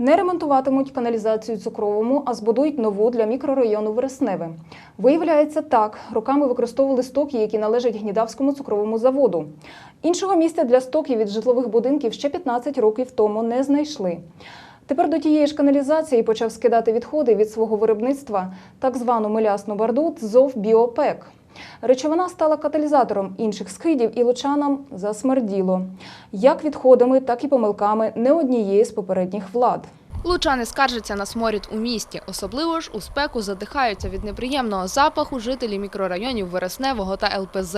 Не ремонтуватимуть каналізацію цукровому, а збудують нову для мікрорайону Вересневе. Виявляється, так роками використовували стоки, які належать гнідавському цукровому заводу. Іншого місця для стоків від житлових будинків ще 15 років тому не знайшли. Тепер до тієї ж каналізації почав скидати відходи від свого виробництва, так звану милясну барду ТЗОВ Біопек. Речовина стала каталізатором інших скидів і лучанам засмерділо. Як відходами, так і помилками не однієї з попередніх влад. Лучани скаржаться на сморід у місті. Особливо ж у спеку задихаються від неприємного запаху жителі мікрорайонів Вересневого та ЛПЗ.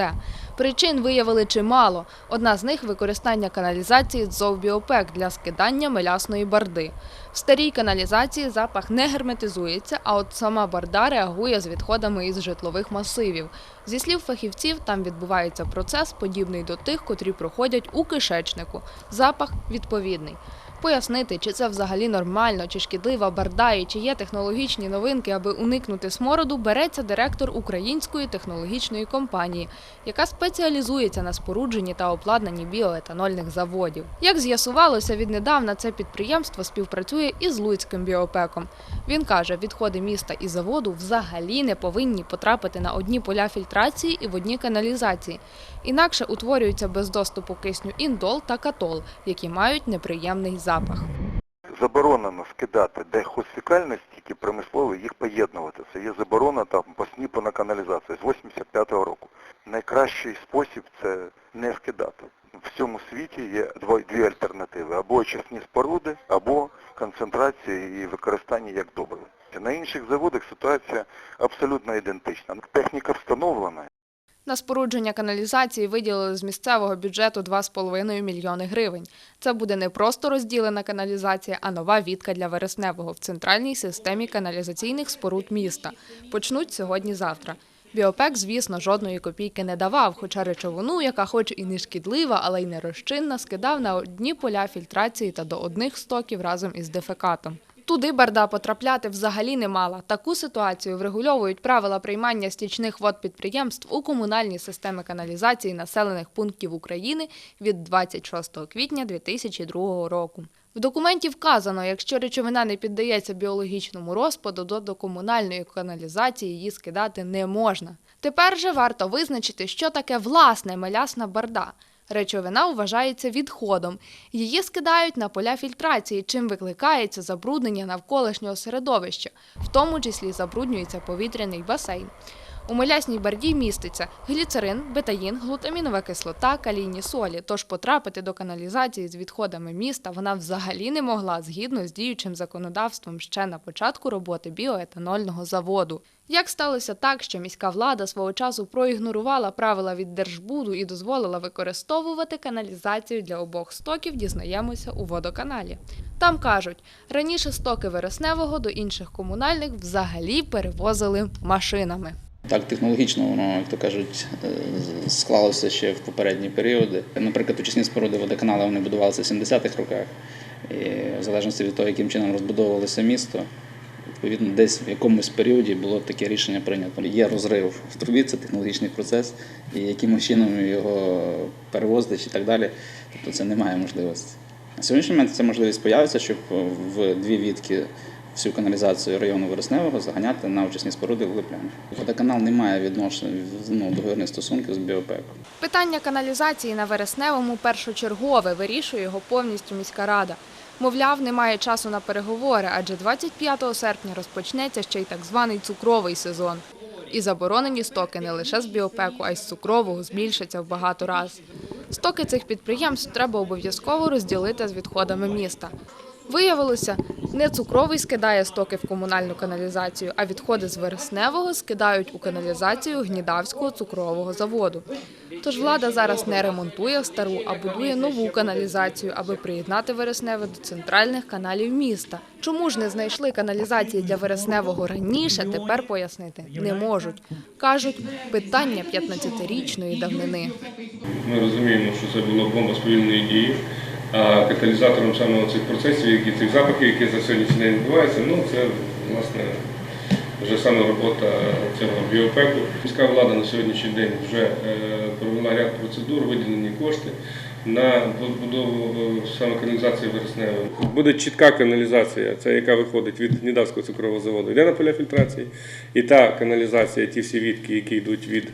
Причин виявили чимало. Одна з них – використання каналізації «Дзовбіопек» для скидання мелясної барди. В старій каналізації запах не герметизується, а от сама барда реагує з відходами із житлових масивів. Зі слів фахівців, там відбувається процес, подібний до тих, котрі проходять у кишечнику. Запах відповідний. Пояснити, чи це взагалі нормально, чи шкідлива барда, і чи є технологічні новинки, аби уникнути смороду, береться директор української технологічної компанії, яка спеціалізується на спорудженні та обладнанні біоетанольних заводів. Як з'ясувалося, віднедавна це підприємство співпрацює із Луцьким біопеком. Він каже, відходи міста і заводу взагалі не повинні потрапити на одні поля фільтрації і в одні каналізації. Інакше утворюються без доступу кисню індол та катол, які мають неприємний запах. Заборонено скидати де хозфікальні стіки промислові, їх поєднувати. Це є заборона там по сніпу на каналізацію з 85-го року. Найкращий спосіб це не скидати. В цьому світі є дві альтернативи. Або очисні споруди, або концентрація і використання як добриво. На інших заводах ситуація абсолютно ідентична. Техніка встановлена, На спорудження каналізації виділили з місцевого бюджету 2,5 мільйони гривень. Це буде не просто розділена каналізація, а нова відка для Вересневого в центральній системі каналізаційних споруд міста. Почнуть сьогодні-завтра. Біопек, звісно, жодної копійки не давав, хоча речовину, яка хоч і не шкідлива, але й не розчинна, скидав на одні поля фільтрації та до одних стоків разом із дефекатом. Туди барда потрапляти взагалі не мала. Таку ситуацію врегульовують правила приймання стічних вод підприємств у комунальні системи каналізації населених пунктів України від 26 квітня 2002 року. В документі вказано, якщо речовина не піддається біологічному розпаду, то до комунальної каналізації її скидати не можна. Тепер же варто визначити, що таке власне мелясна барда. Речовина вважається відходом. Її скидають на поля фільтрації, чим викликається забруднення навколишнього середовища, в тому числі забруднюється повітряний басейн. У милясній барді міститься гліцерин, бетаїн, глутамінова кислота, калійні солі. Тож потрапити до каналізації з відходами міста вона взагалі не могла згідно з діючим законодавством ще на початку роботи біоетанольного заводу. Як сталося так, що міська влада свого часу проігнорувала правила від Держбуду і дозволила використовувати каналізацію для обох стоків, дізнаємося у водоканалі. Там кажуть, раніше стоки вересневого до інших комунальних взагалі перевозили машинами. Так, технологічно воно, як то кажуть, е, склалося ще в попередні періоди. Наприклад, очисні споруди водоканали вони будувалися в 70-х роках. І в залежності від того, яким чином розбудовувалося місто, відповідно, десь в якомусь періоді було таке рішення прийнято. Є розрив в трубі, це технологічний процес, і якимось чином його перевозити і так далі. Тобто це немає можливості. На сьогоднішній момент ця можливість появиться, щоб в дві відки всю каналізацію району Вересневого заганяти на очисні споруди в Липляні. Водоканал не має відношення ну, договірних стосунків з біопеком. Питання каналізації на Вересневому першочергове вирішує його повністю міська рада. Мовляв, немає часу на переговори, адже 25 серпня розпочнеться ще й так званий цукровий сезон. І заборонені стоки не лише з біопеку, а й з цукрового збільшаться в багато раз. Стоки цих підприємств треба обов'язково розділити з відходами міста. Виявилося, не цукровий скидає стоки в комунальну каналізацію, а відходи з вересневого скидають у каналізацію гнідавського цукрового заводу. Тож влада зараз не ремонтує стару, а будує нову каналізацію, аби приєднати вересневе до центральних каналів міста. Чому ж не знайшли каналізації для вересневого раніше, тепер пояснити не можуть. Кажуть, питання 15-річної давнини. Ми розуміємо, що це була бомба сповільної дії, а каталізатором саме цих процесів, які цих запахів, які за сьогоднішній день відбуваються, ну це власне вже саме робота цього біопеку. Міська влада на сьогоднішній день вже е, провела ряд процедур, виділені кошти. на будову е, саме каналізації вересневої. Буде чітка каналізація, це яка виходить від Гнідавського цукрового заводу, йде на поля фільтрації, і та каналізація, ті всі відки, які йдуть від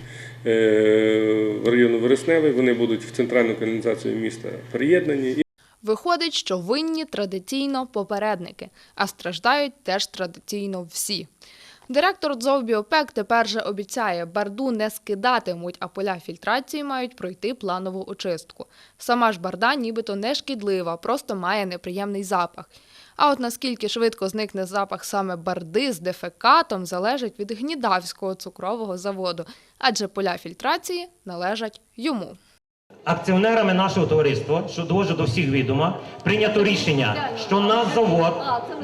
е, району Вересневий, вони будуть в центральну каналізацію міста приєднані. Виходить, що винні традиційно попередники, а страждають теж традиційно всі. Директор ДЗОВ-Біопек тепер же обіцяє, барду не скидатимуть, а поля фільтрації мають пройти планову очистку. Сама ж барда нібито не шкідлива, просто має неприємний запах. А от наскільки швидко зникне запах саме барди з дефекатом, залежить від Гнідавського цукрового заводу, адже поля фільтрації належать йому. Акціонерами нашого товариства, що довожу до всіх відома, прийнято рішення, що наш завод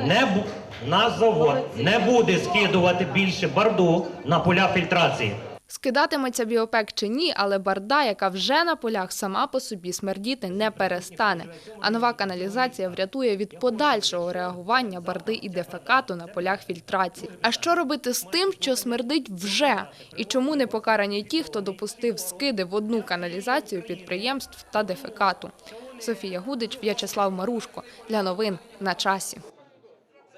не бу- наш завод не буде скидувати більше барду на поля фільтрації. Скидатиметься біопек чи ні, але барда, яка вже на полях сама по собі смердіти не перестане. А нова каналізація врятує від подальшого реагування барди і дефекату на полях фільтрації. А що робити з тим, що смердить вже? І чому не покарані ті, хто допустив скиди в одну каналізацію підприємств та дефекату? Софія Гудич, В'ячеслав Марушко. Для новин на часі.